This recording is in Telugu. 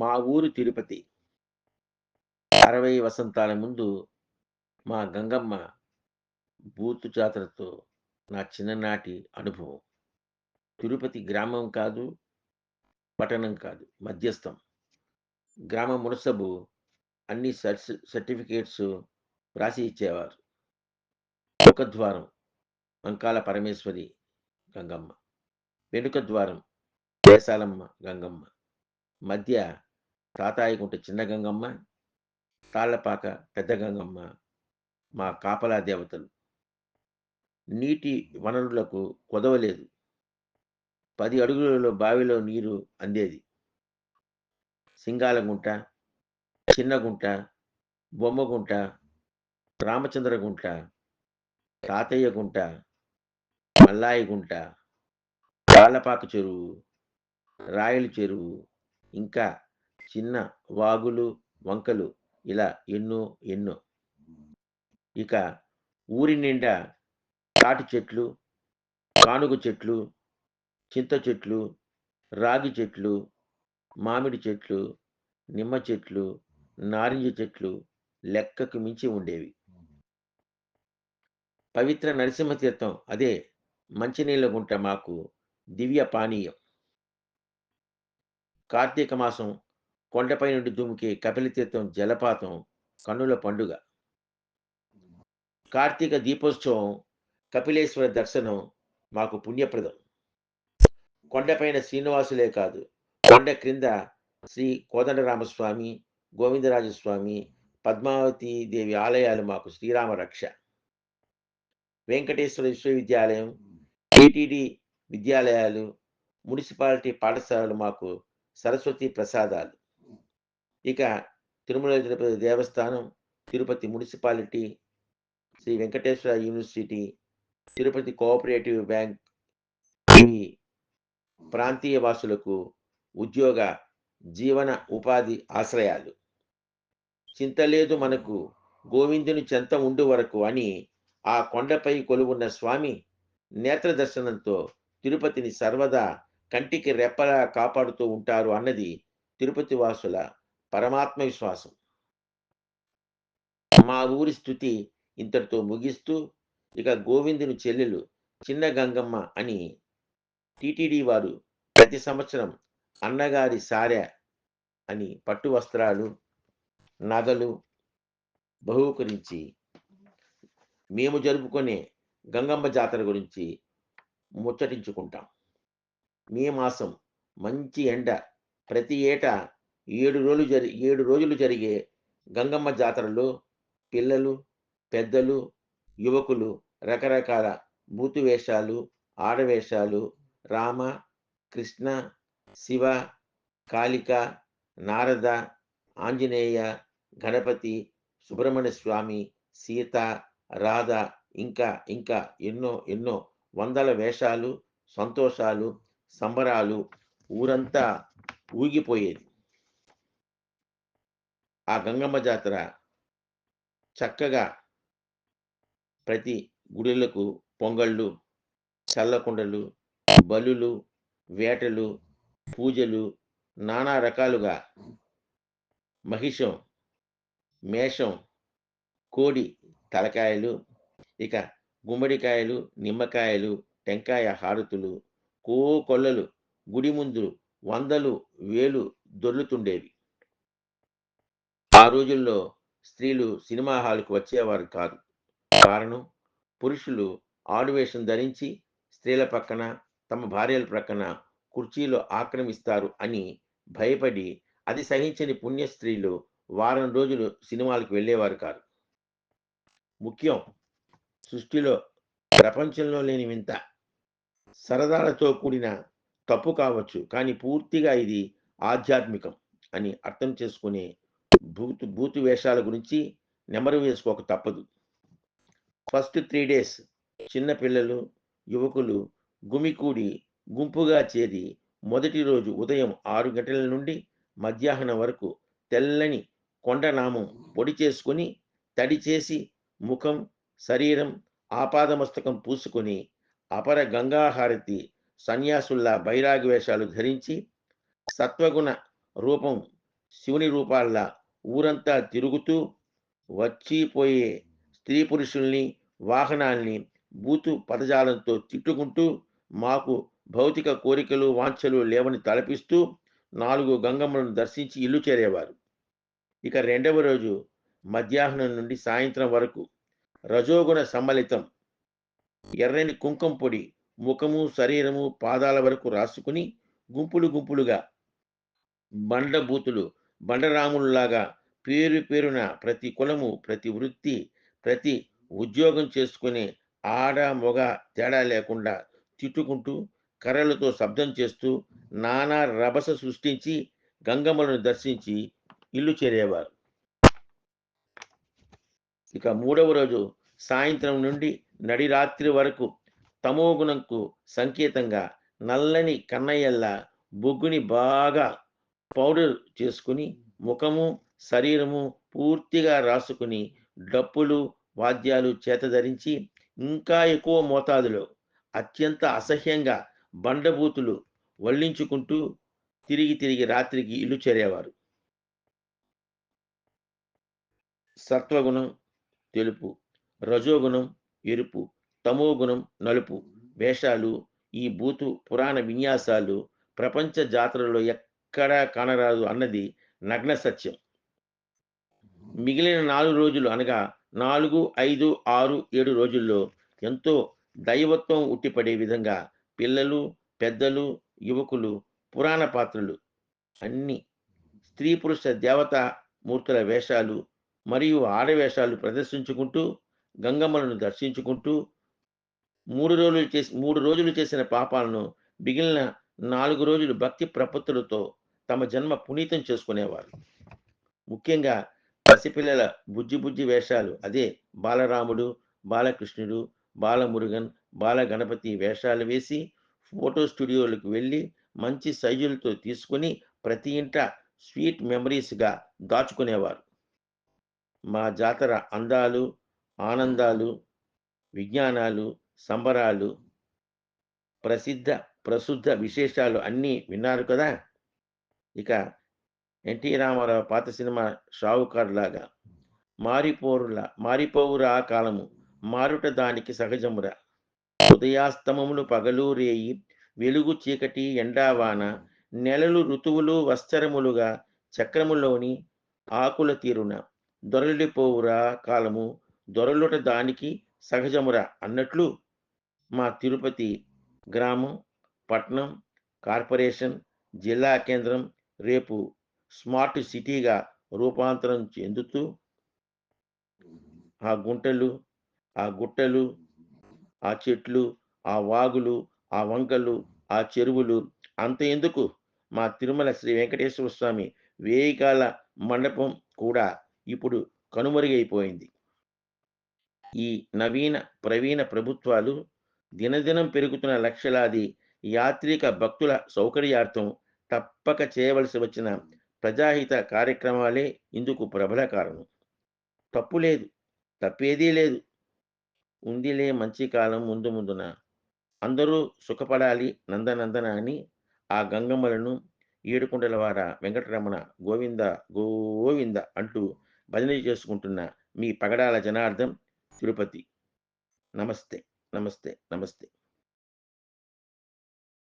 మా ఊరు తిరుపతి. అరవై వసంతాల ముందు మా గంగమ్మ బూతు జాతరతో నా చిన్ననాటి అనుభవం. తిరుపతి గ్రామం కాదు పట్టణం కాదు మధ్యస్థం. గ్రామ మునసబు అన్ని సర్టిఫికేట్స్ రాసి ఇచ్చేవారు. ఒక ద్వారం వంకాల పరమేశ్వరి గంగమ్మ. వెనుక ద్వారం దేశాలమ్మ గంగమ్మ. మధ్య తాతాయిగుంట చిన్న గంగమ్మ తాళ్ళపాక పెద్ద గంగమ్మ మా కాపలా దేవతలు. నీటి వనరులకు కొదవలేదు. పది అడుగులలో బావిలో నీరు అందేది. సింగాలగుంట చిన్నగుంట బొమ్మగుంట రామచంద్రగుంట తాతయ్య గుంట మల్లాయి గుంట తాళ్ళపాక చెరువు రాయల చెరువు ఇంకా చిన్న వాగులు వంకలు ఇలా ఎన్నో ఎన్నో. ఇక ఊరి నిండా తాటి చెట్లు కానుగ చెట్లు చింత చెట్లు రాగి చెట్లు మామిడి చెట్లు నిమ్మ చెట్లు నారింజ చెట్లు లెక్కకు మించి ఉండేవి. పవిత్ర నరసింహ తీర్థం అదే మంచినీళ్ళ గుంట మాకు దివ్య పానీయం. కార్తీక మాసం కొండపై నుండి దుమికే కపిలతీర్థం జలపాతం కన్నుల పండుగ. కార్తీక దీపోత్సవం కపిలేశ్వర దర్శనం మాకు పుణ్యప్రదం. కొండపైన శ్రీనివాసులే కాదు కొండ క్రింద శ్రీ కోదండరామస్వామి గోవిందరాజస్వామి పద్మావతి దేవి ఆలయాలు మాకు శ్రీరామ రక్ష. వెంకటేశ్వర విశ్వవిద్యాలయం టిటిడి విద్యాలయాలు మున్సిపాలిటీ పాఠశాలలు మాకు సరస్వతి ప్రసాదాలు. ఇక Tirumala Tirupati Devasthanam Tirupati municipality Sri Venkateswara university Tirupati cooperative bank ఇవి ప్రాంతీయ వాసులకు ఉద్యోగ జీవన ఉపాధి ఆశ్రయాలు. చింతలేదు మనకు గోవిందుని చెంత ఉండు వరకు అని ఆ కొండపై కొలువున్న స్వామి నేత్ర దర్శనంతో తిరుపతిని సర్వదా కంటికి రెప్పలా కాపాడుతూ ఉంటారు అన్నది తిరుపతి వాసుల పరమాత్మ విశ్వాసం. మా ఊరి స్థుతి ఇంతటితో ముగిస్తూ ఇక గోవిందుని చెల్లెలు చిన్న గంగమ్మ అని టిటిడి వారు ప్రతి సంవత్సరం అన్నగారి సారె అని పట్టు వస్త్రాలు నగలు బహూకరించి మేము జరుపుకునే గంగమ్మ జాతర గురించి ముచ్చటించుకుంటాం. మే మాసం మంచి ఎండ ప్రతి ఏటా ఏడు రోజులు జరి ఏడు రోజులు జరిగే గంగమ్మ జాతరలో పిల్లలు పెద్దలు యువకులు రకరకాల బూతు వేషాలు ఆడవేషాలు రామ కృష్ణ శివ కాళిక నారద ఆంజనేయ గణపతి సుబ్రహ్మణ్య స్వామి సీత రాధ ఇంకా ఇంకా ఎన్నో ఎన్నో వందల వేషాలు సంతోషాలు సంబరాలు ఊరంతా ఊగిపోయేది. ఆ గంగమ్మ జాతర చక్కగా ప్రతి గుడిలకు పొంగళ్ళు చల్లకుండలు బలులు వేటలు పూజలు నానా రకాలుగా మహిషం మేషం కోడి తలకాయలు ఇక గుమ్మడికాయలు నిమ్మకాయలు టెంకాయ హారతులు కో కొల్లలు గుడి ముందు వందలు వేలు దొర్లుతుండేవి. ఆ రోజుల్లో స్త్రీలు సినిమా హాల్కు వచ్చేవారు కాదు. కారణం పురుషులు ఆడువేషం ధరించి స్త్రీల పక్కన తమ భార్యల ప్రక్కన కుర్చీలో ఆక్రమిస్తారు అని భయపడి అది సహించని పుణ్య స్త్రీలు వారం రోజులు సినిమాలకు వెళ్ళేవారు కాదు. ముఖ్యం సృష్టిలో ప్రపంచంలో లేని వింత. సరదాలతో కూడిన తప్పు కావచ్చు కానీ పూర్తిగా ఇది ఆధ్యాత్మికం అని అర్థం చేసుకునే భూతు భూతి వేషాల గురించి నెమరు వేసుకోక తప్పదు. ఫస్ట్ త్రీ డేస్ చిన్నపిల్లలు యువకులు గుమికూడి గుంపుగా చేరి మొదటి రోజు ఉదయం ఆరు గంటల నుండి మధ్యాహ్నం వరకు తెల్లని కొండనామం పొడి చేసుకొని తడి చేసి ముఖం శరీరం ఆపాదమస్తకం పూసుకొని అపర గంగాహారతి సన్యాసుల్లా బైరాగి వేషాలు ధరించి సత్వగుణ రూపం శివుని రూపాల్లా ఊరంతా తిరుగుతూ వచ్చిపోయే స్త్రీ పురుషుల్ని వాహనాల్ని బూతు పదజాలంతో తిట్టుకుంటూ మాకు భౌతిక కోరికలు వాంఛలు లేవని తలపిస్తూ నాలుగు గంగమ్మలను దర్శించి ఇల్లు చేరేవారు. ఇక రెండవ రోజు మధ్యాహ్నం నుండి సాయంత్రం వరకు రజోగుణ సమ్మలితం. ఎర్రని కుంకం పొడి ముఖము శరీరము పాదాల వరకు రాసుకుని గుంపులు గుంపులుగా బండబూతులు బండరాముల్లాగా పేరు పేరున ప్రతి కులము ప్రతి వృత్తి ప్రతి ఉద్యోగం చేసుకునే ఆడ మొగ తేడా లేకుండా తిట్టుకుంటూ కర్రలతో శబ్దం చేస్తూ నానా రభస సృష్టించి గంగమ్మలను దర్శించి ఇల్లు చేరేవారు. ఇక మూడవ రోజు సాయంత్రం నుండి నడిరాత్రి వరకు తమోగుణంకు సంకేతంగా నల్లని కన్నయ్యల్లా బొగ్గుని బాగా పౌడర్ చేసుకుని ముఖము శరీరము పూర్తిగా రాసుకుని డప్పులు వాద్యాలు చేత ధరించి ఇంకా ఎక్కువ మోతాదులో అత్యంత అసహ్యంగా బండబూతులు వల్లించుకుంటూ తిరిగి తిరిగి రాత్రికి ఇల్లు చేరేవారు. సత్వగుణం తెలుపు రజోగుణం ఎరుపు తమోగుణం నలుపు. వేషాలు ఈ బూతు పురాణ విన్యాసాలు ప్రపంచ జాతరలో ఎక్కడా కానరాదు అన్నది నగ్న సత్యం. మిగిలిన నాలుగు రోజులు అనగా నాలుగు ఐదు ఆరు ఏడు రోజుల్లో ఎంతో దైవత్వం ఉట్టిపడే విధంగా పిల్లలు పెద్దలు యువకులు పురాణ పాత్రలు అన్ని స్త్రీ పురుష దేవతా మూర్తుల వేషాలు మరియు ఆడవేషాలు ప్రదర్శించుకుంటూ గంగమ్మలను దర్శించుకుంటూ మూడు రోజులు చేసి మూడు రోజులు చేసిన పాపాలను మిగిలిన నాలుగు రోజులు భక్తి ప్రపత్తులతో తమ జన్మ పునీతం చేసుకునేవారు. ముఖ్యంగా పసిపిల్లల బుజ్జి బుజ్జి వేషాలు. అదే బాలరాముడు బాలకృష్ణుడు బాలమురుగన్ బాలగణపతి వేషాలు వేసి ఫోటో స్టూడియోలకు వెళ్ళి మంచి సైజులతో తీసుకుని ప్రతి ఇంట స్వీట్ మెమరీస్గా దాచుకునేవారు. మా జాతర అందాలు ఆనందాలు విజ్ఞానాలు సంబరాలు ప్రసిద్ధ ప్రసిద్ధ విశేషాలు అన్నీ విన్నారు కదా? ఇక ఎన్టీ రామారావు పాత సినిమా షావుకారులాగా మారిపోరులా మారిపోవురా కాలము. మారుట దానికి సహజమురా. ఉదయాస్తమములు పగలు రేయి వెలుగు చీకటి ఎండావాన నెలలు ఋతువులు వస్త్రములుగా చక్రములోని ఆకుల తీరున. దొరలిపోవురా కాలము దొరలుట దానికి సహజమురా అన్నట్లు మా తిరుపతి గ్రామం పట్నం కార్పొరేషన్ జిల్లా కేంద్రం రేపు స్మార్ట్ సిటీగా రూపాంతరం చెందుతూ ఆ గుంటలు ఆ గుట్టలు ఆ చెట్లు ఆ వాగులు ఆ వంకలు ఆ చెరువులు అంత ఎందుకు? మా తిరుమల శ్రీ వెంకటేశ్వర స్వామి వేయికాల మండపం కూడా ఇప్పుడు కనుమరుగైపోయింది. ఈ నవీన ప్రవీణ ప్రభుత్వాలు దినదినం పెరుగుతున్న లక్షలాది యాత్రిక భక్తుల సౌకర్యార్థం తప్పక చేయవలసి వచ్చిన ప్రజాహిత కార్యక్రమాలే ఇందుకు ప్రబల కారణం. తప్పు లేదు తప్పేదీ లేదు. ఉందిలే మంచి కాలం ముందు ముందున. అందరూ సుఖపడాలి నందనందన అని ఆ గంగమ్మలను ఏడుకొండలవార వెంకటరమణ గోవింద గోవింద అంటూ భజన చేసుకుంటున్న మీ పగడాల జనార్దం తిరుపతి. నమస్తే నమస్తే నమస్తే.